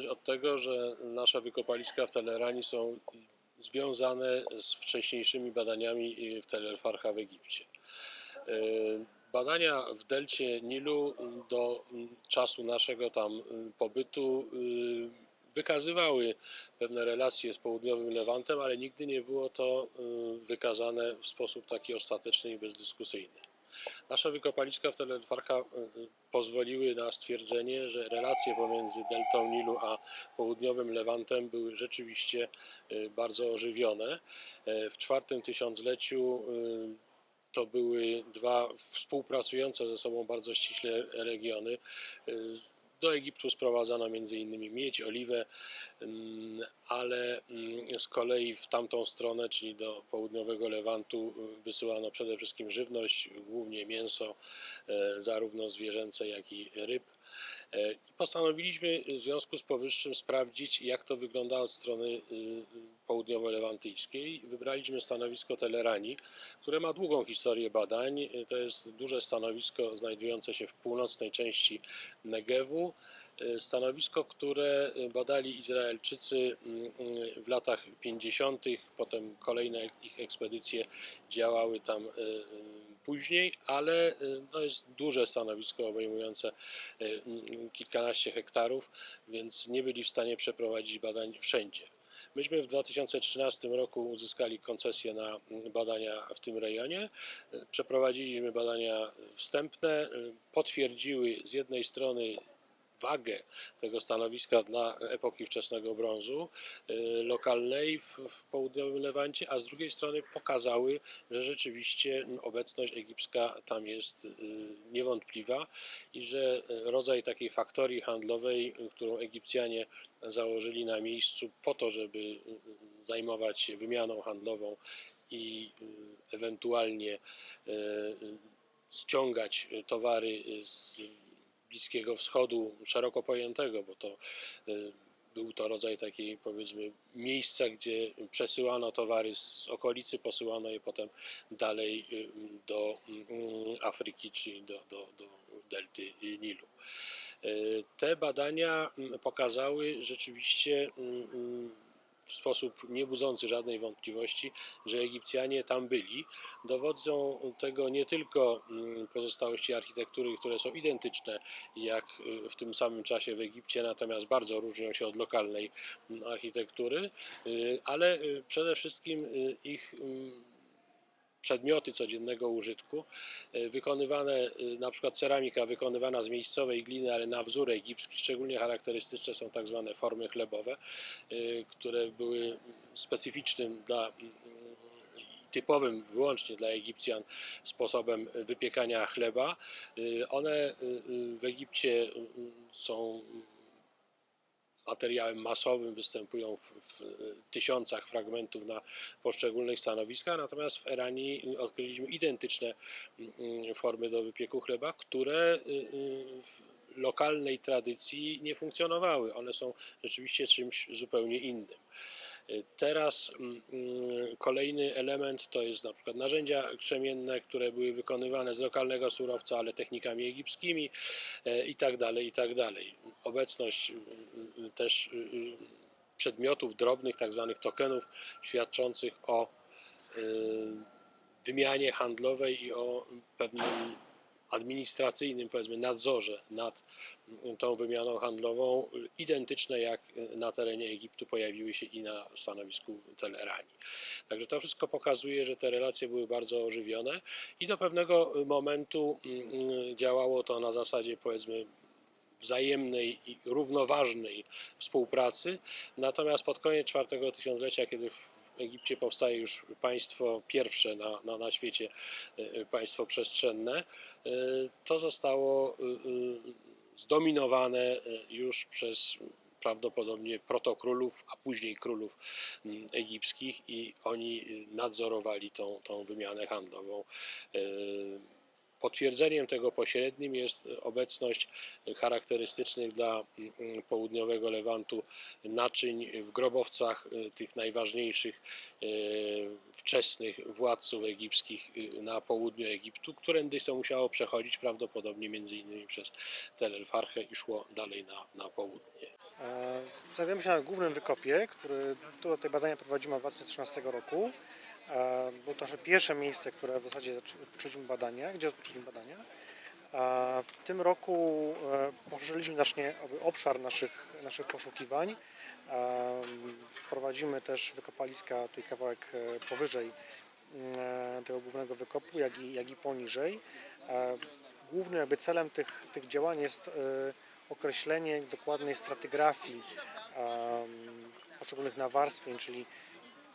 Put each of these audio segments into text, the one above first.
zacząć od tego, że nasze wykopaliska w Telerani są związane z wcześniejszymi badaniami w Tel El Farha w Egipcie. E, Badania w delcie Nilu do czasu naszego tam pobytu y, wykazywały pewne relacje z południowym Lewantem, ale nigdy nie było to y, wykazane w sposób taki ostateczny i bezdyskusyjny. Nasze wykopaliska w Tel El Farha y, y, pozwoliły na stwierdzenie, że relacje pomiędzy deltą Nilu a południowym Lewantem były rzeczywiście y, bardzo ożywione. E, W czwartym tysiącleciu to były dwa współpracujące ze sobą bardzo ściśle regiony. Do Egiptu sprowadzano m.in. miedź, oliwę, ym, ale ym, z kolei w tamtą stronę, czyli do południowego Lewantu, y, wysyłano przede wszystkim żywność, głównie mięso, e, zarówno zwierzęce, jak i ryb. E, postanowiliśmy w związku z powyższym sprawdzić, jak to wygląda od strony y, południowo-lewantyjskiej. Wybraliśmy stanowisko Telerani, które ma długą historię badań. Y, To jest duże stanowisko znajdujące się w północnej części Negewu. Y, Stanowisko, które badali Izraelczycy y, y, w latach 50., potem kolejne ich ekspedycje działały tam później, ale y, to jest duże stanowisko obejmujące y, y, kilkanaście hektarów, więc nie byli w stanie przeprowadzić badań wszędzie. Myśmy w 2013 roku uzyskali koncesję na mm, badania w tym rejonie. Y, Przeprowadziliśmy badania wstępne, potwierdziły z jednej strony wagę tego stanowiska dla epoki wczesnego brązu y, lokalnej w, w południowym Lewancie, a z drugiej strony pokazały, że rzeczywiście obecność egipska tam jest y, niewątpliwa i że rodzaj takiej faktorii handlowej, którą Egipcjanie założyli na miejscu po to, żeby y, zajmować się wymianą handlową i ewentualnie ściągać towary z Bliskiego Wschodu szeroko pojętego, bo to y, był to rodzaj takiej powiedzmy miejsca, gdzie przesyłano towary z okolicy, posyłano je potem dalej y, do mm, Afryki, czyli do, do, do delty Nilu. Y, Te badania mm, pokazały rzeczywiście mm, w sposób nie budzący żadnej wątpliwości, że Egipcjanie tam byli. Dowodzą tego nie tylko mm, pozostałości architektury, które są identyczne jak y, w tym samym czasie w Egipcie, natomiast bardzo różnią się od lokalnej mm, architektury, y, ale y, przede wszystkim ich mm, przedmioty codziennego użytku, y, wykonywane, y, na przykład ceramika wykonywana z miejscowej gliny, ale na wzór egipski, szczególnie charakterystyczne są tak zwane formy chlebowe, y, które były specyficznym dla typowym wyłącznie dla Egipcjan sposobem wypiekania chleba. One w Egipcie są materiałem masowym, występują w, w tysiącach fragmentów na poszczególnych stanowiskach, natomiast w Eranii odkryliśmy identyczne mm, formy do wypieku chleba, które y, y, w lokalnej tradycji nie funkcjonowały. One są rzeczywiście czymś zupełnie innym. Y, Teraz mm, mm, kolejny element to jest na przykład narzędzia krzemienne, które były wykonywane z lokalnego surowca, ale technikami egipskimi i tak dalej, i tak dalej. Obecność też y, y, przedmiotów drobnych, tak zwanych tokenów, świadczących o y, wymianie handlowej i o pewnym administracyjnym, powiedzmy, nadzorze nad tą wymianą handlową, identyczne jak na terenie Egiptu pojawiły się i na stanowisku Telerani. Także to wszystko pokazuje, że te relacje były bardzo ożywione i do pewnego momentu działało to na zasadzie, powiedzmy, wzajemnej i równoważnej współpracy. Natomiast pod koniec czwartego tysiąclecia, kiedy w Egipcie powstaje już państwo pierwsze na, na, na świecie, y, y, państwo przestrzenne, y, to zostało zdominowane już przez prawdopodobnie protokrólów, a później królów egipskich i oni nadzorowali tą, tą wymianę handlową. Potwierdzeniem tego pośrednim jest obecność charakterystycznych dla mm, południowego Lewantu naczyń w grobowcach y, tych najważniejszych y, wczesnych władców egipskich y, na południu Egiptu, którędyś to musiało przechodzić prawdopodobnie między innymi przez Tel El Farhę i szło dalej na, na południe. E, Znajdujemy się na głównym wykopie, który tu te badania prowadzimy od 2013 roku. E, Było to nasze pierwsze miejsce, które w zasadzie rozpoczęliśmy badania, gdzie rozpoczęliśmy badania. A w tym roku e, poszerzyliśmy znacznie obszar naszych, naszych poszukiwań. E, Prowadzimy też wykopaliska, tutaj kawałek e, powyżej e, tego głównego wykopu, jak i, jak i poniżej. E, Głównym jakby celem tych, tych działań jest e, określenie dokładnej stratygrafii poszczególnych nawarstwień, czyli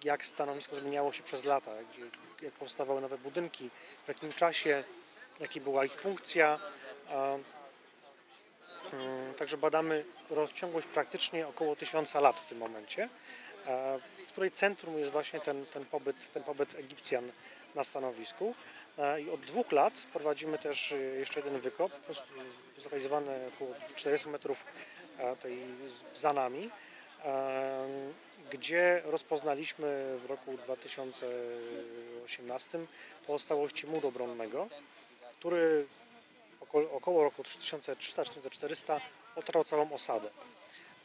jak stanowisko zmieniało się przez lata, gdzie, jak powstawały nowe budynki, w jakim czasie, jaka była ich funkcja. mm, Także badamy rozciągłość praktycznie około tysiąca lat w tym momencie, w której centrum jest właśnie ten, ten, pobyt, ten pobyt Egipcjan na stanowisku. I od dwóch lat prowadzimy też e, jeszcze jeden wykop, zlokalizowany około 400 metrów e, z- za nami, gdzie rozpoznaliśmy w roku 2018 pozostałości muru obronnego, który około, roku 3300-3400 otarł całą osadę.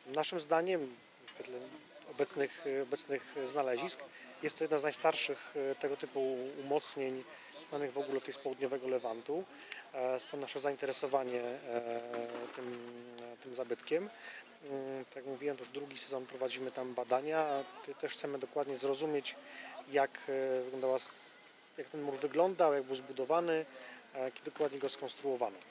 Naszym zdaniem, w świetle obecnych, obecnych znalezisk, jest to jedna z najstarszych e, tego typu umocnień znanych w ogóle tutaj z południowego Lewantu. E, Stąd nasze zainteresowanie e, tym, tym zabytkiem. Mm, Tak jak mówiłem, to już drugi sezon prowadzimy tam badania. Też chcemy dokładnie zrozumieć, jak, e, wyglądała, jak ten mur wyglądał, jak był zbudowany, jak dokładnie go skonstruowano.